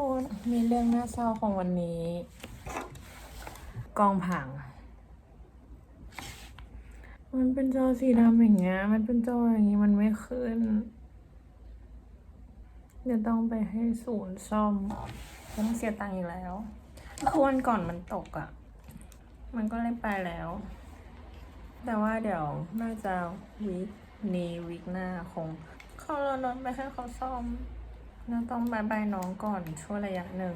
คนมีเรื่องน่าเศร้าของวันนี้ กองผัง มันเป็นจอสีดำอย่างเงี้ย มันเป็นจออย่างงี้มันไม่ขึ้น เดี๋ยวต้องไปให้ศูนย์ซ่อมต้องเสียตังค์อีกแล้วคือวันก่อนมันตกอะ่ะ มันก็เลยไปแล้ว แต่ว่าเดี๋ยวน่าจะวีคนี้วีคหน้าคงเขาเรานอนไปให้เขาซ่อม เราต้องบายบายน้องก่อนช่วงระยะหนึ่ง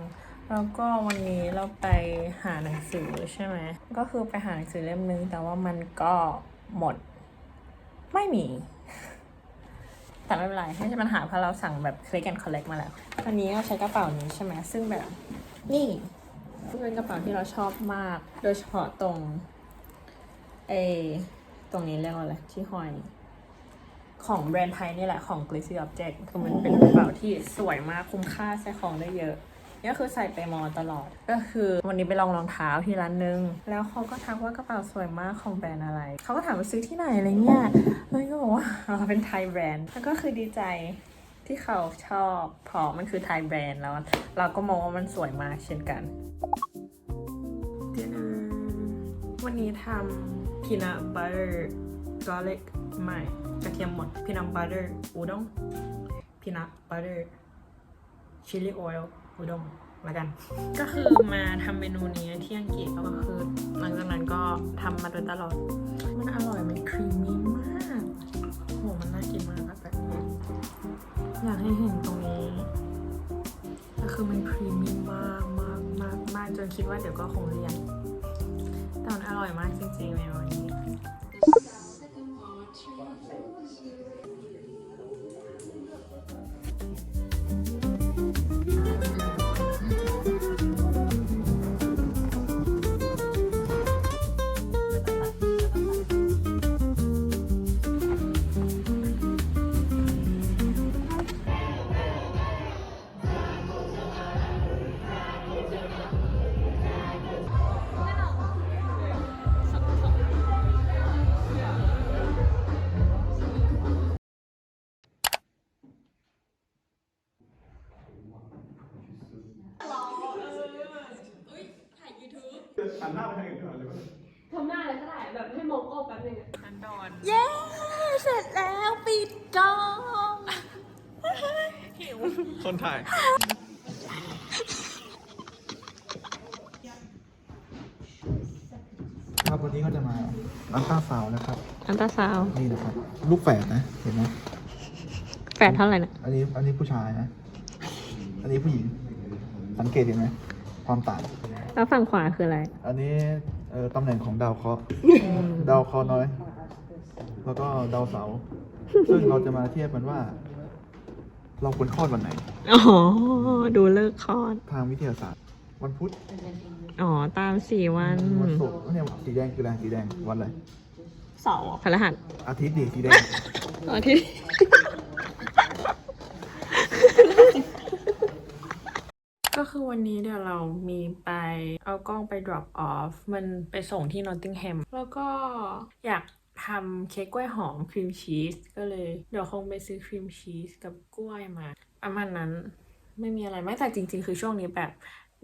แล้วก็วันนี้เราไปหาหนังสือใช่ไหม ก็คือไปหาหนังสือเล่มนึง แต่ว่ามันก็หมด ไม่มี แต่ไม่เป็นไรไม่ใช่ปัญหาเพราะเราสั่งแบบ click and collect มาแล้วอันนี้เราใช้กระเป๋านี้ใช่ไหมซึ่งแบบ นี่เป็นกระเป๋าที่เราชอบมาก โดยเฉพาะตรงเอตรงนี้เรียกว่าอะไรที่ห้อย ของแบรนด์ไทยนี่แหละของ Glitzy Object คือมันเป็นกระเป๋าที่สวยมากคุ้มค่าใส่ของได้เยอะนี่ก็คือใส่ไปมอตลอด ก็คือวันนี้ไปลองรองเท้าที่ร้านนึง แล้วเขาก็ทักว่ากระเป๋าสวยมากของแบรนด์อะไร เขาก็ถามว่าซื้อที่ไหนอะไรเงี้ยเลยก็บอกว่าอ๋อเป็นไทยแบรนด์ แล้วก็คือดีใจที่เขาชอบเพราะมันคือไทยแบรนด์แล้ว เราก็มองว่ามันสวยมากเช่นกัน dinner วันนี้ทำ peanut butter garlic ไม่กระเทียมหมด peanut butter อุด้ง peanut butter chili oil อุด้งละกัน ก็คือมาทำเมนูนี้ที่อังกฤษแล้วก็คือหลังจากนั้นก็ทำมาโดยตลอด มันอร่อยมันครีมมี่มากโหมันน่ากินมากแบบนี้อยากให้เห็นตรงนี้ก็คือมันครีมมี่มากมากมากมากจนคิดว่าเดี๋ยวก็คงเรียน แต่มันอร่อยมากจริงๆในวันนี้ หันหน้าไปทางอื่นก่อนเลยว่าทำหน้าอะไรก็ได้แบบให้มองกล้องแป๊บนึงอะนันดอนเย้ เสร็จแล้วปิดกล้อง หิว คนถ่าย ครับวันนี้ก็จะมาอัลตราซาวน์นะครับ อันตราซาวนี่นะครับ ลูกแฝดนะ เห็นไหมแฝดเท่าไหร่นะ อันนี้อันนี้ผู้ชายนะ อันนี้ผู้หญิง สังเกตเห็นไหม ความต่าง แล้วฝั่งขวาคืออะไร อันนี้เอ่อตำแหน่งของดาวเคราะห์ ดาวเคราะห์น้อย แล้วก็ดาวเสาร์ซึ่งเราจะมาเทียบกันว่า เราควรคลอดวันไหน อ๋อ ดูเลิกคลอด ทางวิทยาศาสตร์ วันพุธอ๋อ ตามสี่วันวันศุกร์เนี่ยสีแดงคืออะไรสีแดงวันอะไรเสาร์อะพฤหัสอาทิตย์ดิสีแดงอาทิตย์ ก็ คือวันนี้เดี๋ยวเรามีไปเอากล้องไป drop off มันไปส่งที่ Nottingham แล้วก็อยากทำเค้กกล้วยหอมครีมชีสก็เลย เดี๋ยวคงไปซื้อครีมชีสกับกล้วยมาประมาณนั้นไม่มีอะไรไม่แต่จริง ๆ คือช่วงนี้แบบ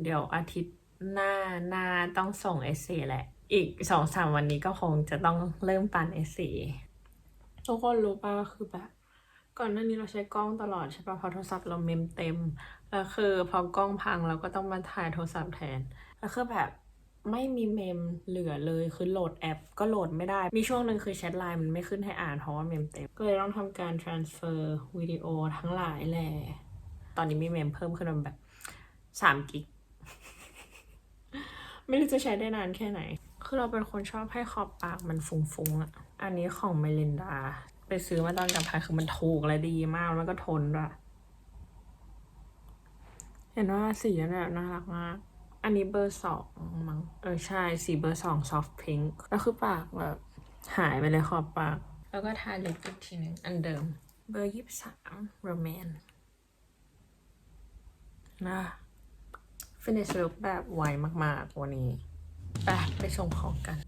เดี๋ยวอาทิตย์หน้าหน้าต้องส่งเอเซแหละ อีกสองสามวันนี้ก็คงจะต้องเริ่มปั่นเอเซทุกคนรู้ป่ะคือแบบ ก่อนหน้านี้เราใช้กล้องตลอดใช่ป่ะเพราะโทรศัพท์เราเมมเต็ม แล้วคือพอกล้องพังเราก็ต้องมาถ่ายโทรศัพท์แทนแล้วคือแบบไม่มีเมมเหลือเลยคือโหลดแอป ก็โหลดไม่ได้ มีช่วงหนึ่งคือแชทไลน์มันไม่ขึ้นให้อ่านเพราะว่าเมมเต็ม ก็เลยต้องทำการ transfer วิดีโอทั้งหลายแหละ ตอนนี้มีเมมเพิ่มขึ้นมาแบบสามกิก ไม่รู้จะใช้ได้นานแค่ไหน คือเราเป็นคนชอบให้ขอบปากมันฟุ้งๆอะอันนี้ของเมลินดา ไปซื้อมาตอนกลับไทยคือมันถูกและดีมากแล้วก็ทนด้วย เห็นว่าสีนั้นแบบน่ารักมาก อันนี้เบอร์สองมั้ง เออใช่ สีเบอร์สองซอฟต์พิงค์แล้วคือปากแบบหายไปเลยขอบปาก แล้วก็ทาลิปอีกทีหนึ่งอันเดิม เบอร์ยี่สิบสามโรแมนนะฟินิชลุกแบบไวมากๆวันนี้ ไปไปส่งของกัน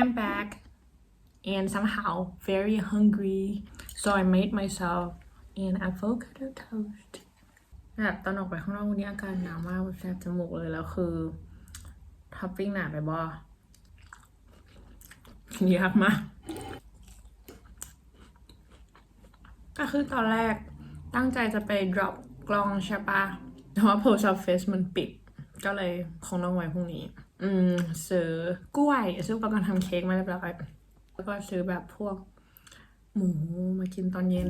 I'm back and somehow very hungry so I made myself an avocado toast แบบตอนออกไปข้างนอกวันนี้อากาศหนาวมากแสบจมูกเลยแล้วคือท็อปปิ้งหนาไปบ่ยากมาก ก็คือตอนแรกตั้งใจจะไป drop กล้องใช่ปะแต่ว่า post office มันปิด ก็เลยคงต้องไว้พรุ่งนี้ อืมซื้อกล้วยซื้ออุปกรณ์ทำเค้กมาเรียบร้อยแล้วก็ซื้อแบบพวกหมูมากินตอนเย็น